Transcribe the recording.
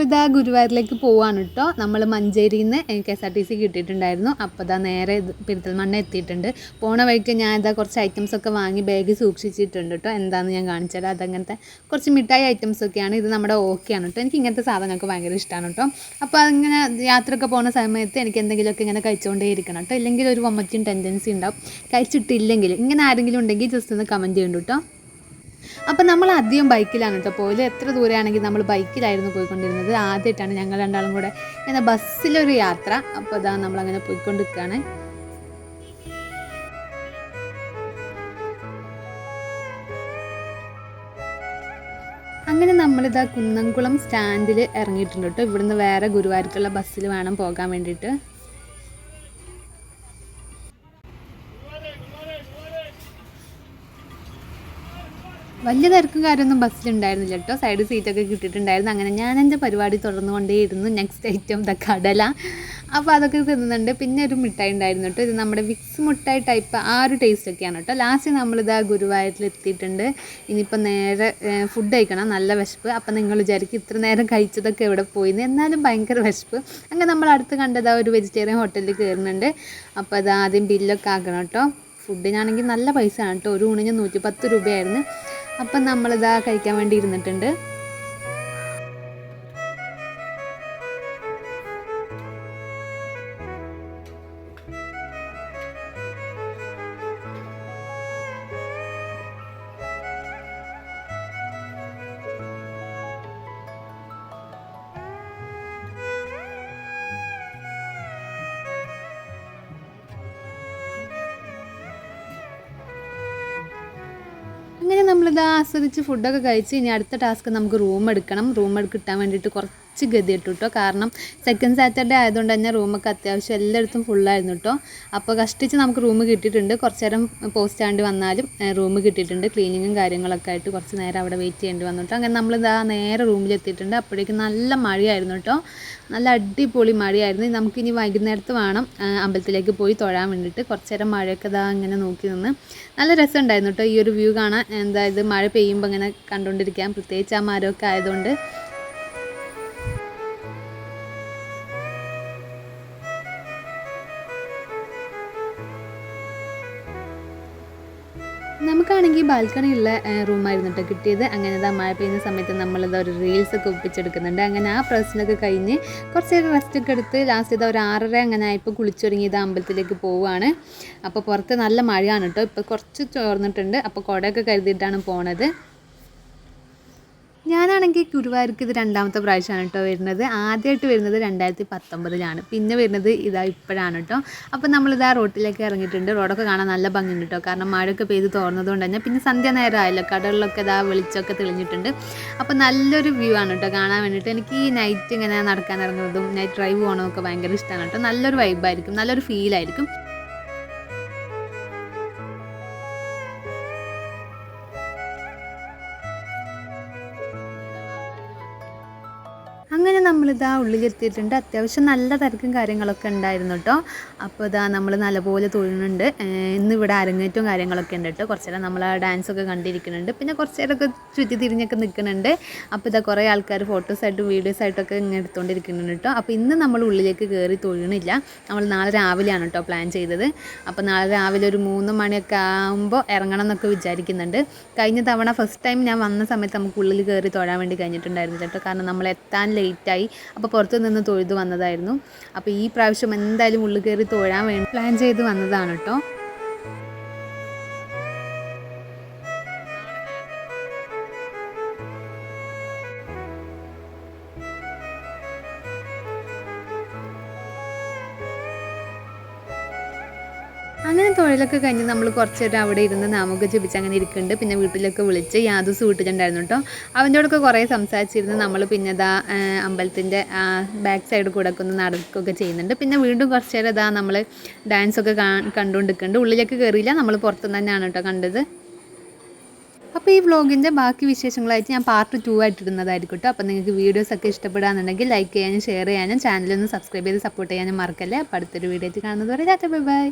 നമ്മളിതാ ഗുരുവായൂരിലേക്ക് പോവാണ് കേട്ടോ നമ്മൾ മഞ്ചേരിയിൽ നിന്ന് K S R T C കിട്ടിയിട്ടുണ്ടായിരുന്നു. അപ്പോൾ ഇതാ നേരെ ഇത് പെരിന്തൽമണ്ണ എത്തിയിട്ടുണ്ട്. പോണ വഴിക്ക് ഞാൻ ഇതാ കുറച്ച് ഐറ്റംസ് ഒക്കെ വാങ്ങി ബാഗ് സൂക്ഷിച്ചിട്ടുണ്ട് കേട്ടോ എന്താണെന്ന് ഞാൻ കാണിച്ചത് അതങ്ങനത്തെ കുറച്ച് മിഠായി ഐറ്റംസ് ഒക്കെയാണ്. ഇത് നമ്മുടെ ഓക്കെയാണ് കേട്ടോ എനിക്ക് ഇങ്ങനത്തെ സാധനങ്ങൾക്ക് ഭയങ്കര ഇഷ്ടമാണ് കേട്ടോ അപ്പോൾ അങ്ങനെ യാത്രയൊക്കെ പോകുന്ന സമയത്ത് എനിക്ക് എന്തെങ്കിലുമൊക്കെ ഇങ്ങനെ കഴിച്ചുകൊണ്ടേ ഇരിക്കണം കേട്ടോ ഇല്ലെങ്കിൽ ഒരു വൊമ്മറ്റിങ് ടെൻഡൻസി ഉണ്ടാവും. കഴിച്ചിട്ടില്ലെങ്കിൽ ഇങ്ങനെ ആരെങ്കിലും ഉണ്ടെങ്കിൽ ജസ്റ്റ് ഒന്ന് കമന്റ് ചെയ്യുന്നുണ്ട് കേട്ടോ അപ്പം നമ്മൾ ആദ്യം ബൈക്കിലാണ് കേട്ടോ പോയത്. എത്ര ദൂരെയാണെങ്കിൽ നമ്മൾ ബൈക്കിലായിരുന്നു പോയിക്കൊണ്ടിരുന്നത്. ആദ്യമായിട്ടാണ് ഞങ്ങൾ രണ്ടാളും കൂടെ എന്നാൽ ബസ്സിലൊരു യാത്ര. അപ്പോൾ ഇതാ നമ്മളങ്ങനെ പോയിക്കൊണ്ടിരിക്കുകയാണ്. അങ്ങനെ നമ്മളിതാ കുന്നംകുളം സ്റ്റാൻഡിൽ ഇറങ്ങിയിട്ടുണ്ട് കേട്ടോ. ഇവിടുന്ന് വേറെ ഗുരുവായൂർക്കുള്ള ബസ്സിൽ വേണം പോകാൻ വേണ്ടിയിട്ട്. വലിയ തിരക്കും കാര്യമൊന്നും ബസ്സിലുണ്ടായിരുന്നില്ല കേട്ടോ. സൈഡ് സീറ്റൊക്കെ കിട്ടിയിട്ടുണ്ടായിരുന്നു. അങ്ങനെ ഞാൻ എന്റെ പരിപാടി തുടർന്നുകൊണ്ടേയിരുന്നു. നെക്സ്റ്റ് ഐറ്റം ദ കടല. അപ്പോൾ അതൊക്കെ തിന്നുന്നുണ്ട്. പിന്നെ ഒരു മിഠായി ഉണ്ടായിരുന്നു കേട്ടോ. ഇത് നമ്മുടെ വിക്സ് മിഠായി ടൈപ്പ് ആ ഒരു ടേസ്റ്റൊക്കെയാണ് കേട്ടോ. ലാസ്റ്റ് നമ്മളിത് ആ ഗുരുവായൂരിൽ എത്തിയിട്ടുണ്ട്. ഇനിയിപ്പോൾ നേരെ ഫുഡ് കഴിക്കണം. നല്ല വിശപ്പ്. അപ്പോൾ നിങ്ങൾ വിചാരിക്കും ഇത്ര നേരം കഴിച്ചതൊക്കെ എവിടെ പോയിന്ന്. എന്നാലും ഭയങ്കര വിശപ്പ്. അങ്ങനെ നമ്മൾ അടുത്ത് കണ്ടത് ഒരു വെജിറ്റേറിയൻ ഹോട്ടലിൽ കയറുന്നുണ്ട്. അപ്പോൾ അത് ആദ്യം ബില്ലൊക്കെ ആക്കണം കേട്ടോ. ഫുഡിനാണെങ്കിൽ നല്ല പൈസ ആണ് കേട്ടോ. ഒരു ഊണിന് നൂറ്റി പത്ത് രൂപയായിരുന്നു. അപ്പം നമ്മളിതാ കഴിക്കാൻ വേണ്ടി ഇരുന്നിട്ടുണ്ട്. നമ്മളിത് ആസ്വദിച്ച് ഫുഡൊക്കെ കഴിച്ച് ഇനി അടുത്ത ടാസ്ക് നമുക്ക് റൂം എടുക്കണം. റൂം എടുക്കിട്ടാൻ വേണ്ടിയിട്ട് കുറച്ച് ഗതി ഇട്ടു കേട്ടോ കാരണം സെക്കൻഡ് സാറ്റർഡേ ആയതുകൊണ്ട് തന്നെ റൂമൊക്കെ അത്യാവശ്യം എല്ലായിടത്തും ഫുള്ളായിരുന്നു കേട്ടോ അപ്പോൾ കഷ്ടിച്ച് നമുക്ക് റൂം കിട്ടിയിട്ടുണ്ട്. കുറച്ച് നേരം പോസ്റ്റ് സ്റ്റാൻഡ് വന്നാലും റൂം കിട്ടിയിട്ടുണ്ട്. ക്ലീനിങ്ങും കാര്യങ്ങളൊക്കെ ആയിട്ട് കുറച്ച് നേരം അവിടെ വെയിറ്റ് ചെയ്യേണ്ടി വന്നു കേട്ടോ അങ്ങനെ നമ്മളിതാ നേരെ റൂമിലെത്തിയിട്ടുണ്ട് അപ്പോഴേക്കും നല്ല മഴയായിരുന്നു കേട്ടോ നല്ല അടിപൊളി മഴയായിരുന്നു. നമുക്കിനി വൈകുന്നേരത്ത് വേണം അമ്പലത്തിലേക്ക് പോയി തൊഴാൻ വേണ്ടിയിട്ട് കുറച്ച് നേരം മഴയൊക്കെ ഇതാ ഇങ്ങനെ നോക്കി നിന്ന് നല്ല രസമുണ്ടായിരുന്നു കേട്ടോ ഈ ഒരു വ്യൂ കാണാൻ. എന്താ ഇത് മഴ പെയ്യുമ്പോൾ ഇങ്ങനെ കണ്ടുകൊണ്ടിരിക്കാം പ്രത്യേകിച്ച് ആ മരമൊക്കെ ആയതുകൊണ്ട് നമുക്കാണെങ്കിൽ ബാൽക്കണിയുള്ള റൂമായിരുന്നു കേട്ടോ കിട്ടിയത്. അങ്ങനെ ഇതാ മഴ പെയ്യുന്ന സമയത്ത് നമ്മളിതാ ഒരു റീൽസ് ഒക്കെ ഒപ്പിച്ചെടുക്കുന്നുണ്ട്. അങ്ങനെ ആ പ്രശ്നമൊക്കെ കഴിഞ്ഞ് കുറച്ച് നേരം റെസ്റ്റ് ഒക്കെ എടുത്ത് ലാസ്റ്റ് ഇതാ ഒരു ആറര അങ്ങനെ ആയപ്പോൾ കുളിച്ചൊരുങ്ങി ഇത് അമ്പലത്തിലേക്ക് പോവുകയാണ് അപ്പോൾ പുറത്ത് നല്ല മഴയാണ് കേട്ടോ ഇപ്പോൾ കുറച്ച് ചോർന്നിട്ടുണ്ട്. അപ്പോൾ കുടയൊക്കെ കരുതിയിട്ടാണ് പോണത്. ഞാനാണെങ്കിൽ ഗുരുവായൂർക്ക് ഇത് രണ്ടാമത്തെ പ്രാവശ്യമാണ് കേട്ടോ വരുന്നത്. ആദ്യമായിട്ട് വരുന്നത് രണ്ടായിരത്തി പത്തൊമ്പതിലാണ് പിന്നെ വരുന്നത് ഇതാ ഇപ്പോഴാണ് കേട്ടോ. അപ്പോൾ നമ്മളിതാ റോട്ടിലേക്ക് ഇറങ്ങിയിട്ടുണ്ട്. റോഡൊക്കെ കാണാൻ നല്ല ഭംഗിയുണ്ട് കേട്ടോ. കാരണം മഴയൊക്കെ പെയ്ത് തോർന്നതുകൊണ്ട് തന്നെ. പിന്നെ സന്ധ്യ നേരം ആയല്ലോ. കടകളിലൊക്കെ ഇതാ വെളിച്ചമൊക്കെ തെളിഞ്ഞിട്ടുണ്ട്. അപ്പോൾ നല്ലൊരു വ്യൂ ആണ് കേട്ടോ കാണാൻ വേണ്ടിയിട്ട്. എനിക്ക് ഈ നൈറ്റ് ഇങ്ങനെ നടക്കാൻ ഇറങ്ങുന്നതും നൈറ്റ് ഡ്രൈവ് പോകണമൊക്കെ ഭയങ്കര ഇഷ്ടമാണ് കേട്ടോ. നല്ലൊരു വൈബായിരിക്കും നല്ലൊരു ഫീലായിരിക്കും അങ്ങനെ നമ്മളിതാ ഉള്ളിലെത്തിയിട്ടുണ്ട്. അത്യാവശ്യം നല്ല തിരക്കും കാര്യങ്ങളൊക്കെ ഉണ്ടായിരുന്നു കേട്ടോ അപ്പോൾ ഇതാ നമ്മൾ നല്ലപോലെ തൊഴുന്നുണ്ട്. ഇന്ന് ഇവിടെ അരങ്ങേറ്റവും കാര്യങ്ങളൊക്കെ ഉണ്ട് കേട്ടോ കുറച്ച് നേരം നമ്മൾ ഡാൻസൊക്കെ കണ്ടിരിക്കുന്നുണ്ട്. പിന്നെ കുറച്ച് നേരമൊക്കെ ചുറ്റി തിരിഞ്ഞൊക്കെ നിൽക്കുന്നുണ്ട് അപ്പോൾ ഇതാ കുറേ ആൾക്കാർ ഫോട്ടോസായിട്ടും വീഡിയോസായിട്ടൊക്കെ ഇങ്ങനെ എടുത്തുകൊണ്ടിരിക്കുന്നുണ്ട് കേട്ടോ അപ്പോൾ ഇന്ന് നമ്മൾ ഉള്ളിലേക്ക് കയറി തൊഴണില്ല നമ്മൾ നാളെ രാവിലെയാണ് കേട്ടോ പ്ലാൻ ചെയ്തത്. അപ്പോൾ നാളെ രാവിലെ ഒരു മൂന്ന് മണിയൊക്കെ ആകുമ്പോൾ ഇറങ്ങണം എന്നൊക്കെ വിചാരിക്കുന്നുണ്ട്. കഴിഞ്ഞ തവണ ഫസ്റ്റ് ടൈം ഞാൻ വന്ന സമയത്ത് നമുക്ക് ഉള്ളിൽ കയറി തൊഴാൻ വേണ്ടി കഴിഞ്ഞിട്ടുണ്ടായിരുന്നു കേട്ടോ കാരണം നമ്മൾ എത്താൻ ലേറ്റായി അപ്പോൾ പുറത്തു നിന്ന് തൊഴുത് വന്നതായിരുന്നു. അപ്പോൾ ഈ പ്രാവശ്യം എന്തായാലും ഉള്ളു കയറി തൊഴാൻ വേണ്ടി പ്ലാൻ ചെയ്ത് വന്നതാണ് കേട്ടോ അങ്ങനെ തൊഴിലൊക്കെ കഴിഞ്ഞ് നമ്മൾ കുറച്ച് നേരം അവിടെ ഇരുന്ന് നാമൊക്കെ ജപിച്ച് അങ്ങനെ ഇരിക്കുന്നുണ്ട്. പിന്നെ വീട്ടിലൊക്കെ വിളിച്ച് യാദൂസ് വീട്ടിലുണ്ടായിരുന്നു കേട്ടോ. അവന്റെ കൂടെ കുറേ സംസാരിച്ചിരുന്ന് നമ്മൾ പിന്നെ ഇതാ അമ്പലത്തിന്റെ ബാക്ക് സൈഡ് കൂടെ ഒക്കെ ഒന്ന് നടക്കുകയൊക്കെ ചെയ്യുന്നുണ്ട്. പിന്നെ വീണ്ടും കുറച്ച് നേരം ഇതാ നമ്മൾ ഡാൻസൊക്കെ കണ്ടുകൊണ്ടിരിക്കുന്നുണ്ട്. ഉള്ളിലേക്ക് കയറിയില്ല. നമ്മൾ പുറത്തുനിന്ന് തന്നെയാണ് കേട്ടോ കണ്ടത്. അപ്പോൾ ഈ വ്ളോഗിന്റെ ബാക്കി വിശേഷങ്ങളായിട്ട് ഞാൻ പാർട്ട് ടു ആയിട്ട് ഇടുന്നതായിരിക്കും കേട്ടോ. അപ്പോൾ നിങ്ങൾക്ക് വീഡിയോസൊക്കെ ഇഷ്ടപ്പെടാന്നുണ്ടെങ്കിൽ ലൈക്ക് ചെയ്യാനും ഷെയർ ചെയ്യാനും ചാനലൊന്ന് സബ്സ്ക്രൈബ് ചെയ്ത് സപ്പോർട്ട് ചെയ്യാനും മറക്കല്ലേ. അപ്പോൾ അടുത്തൊരു വീഡിയോ കാണുന്നത് വരെ ബൈ ബൈ.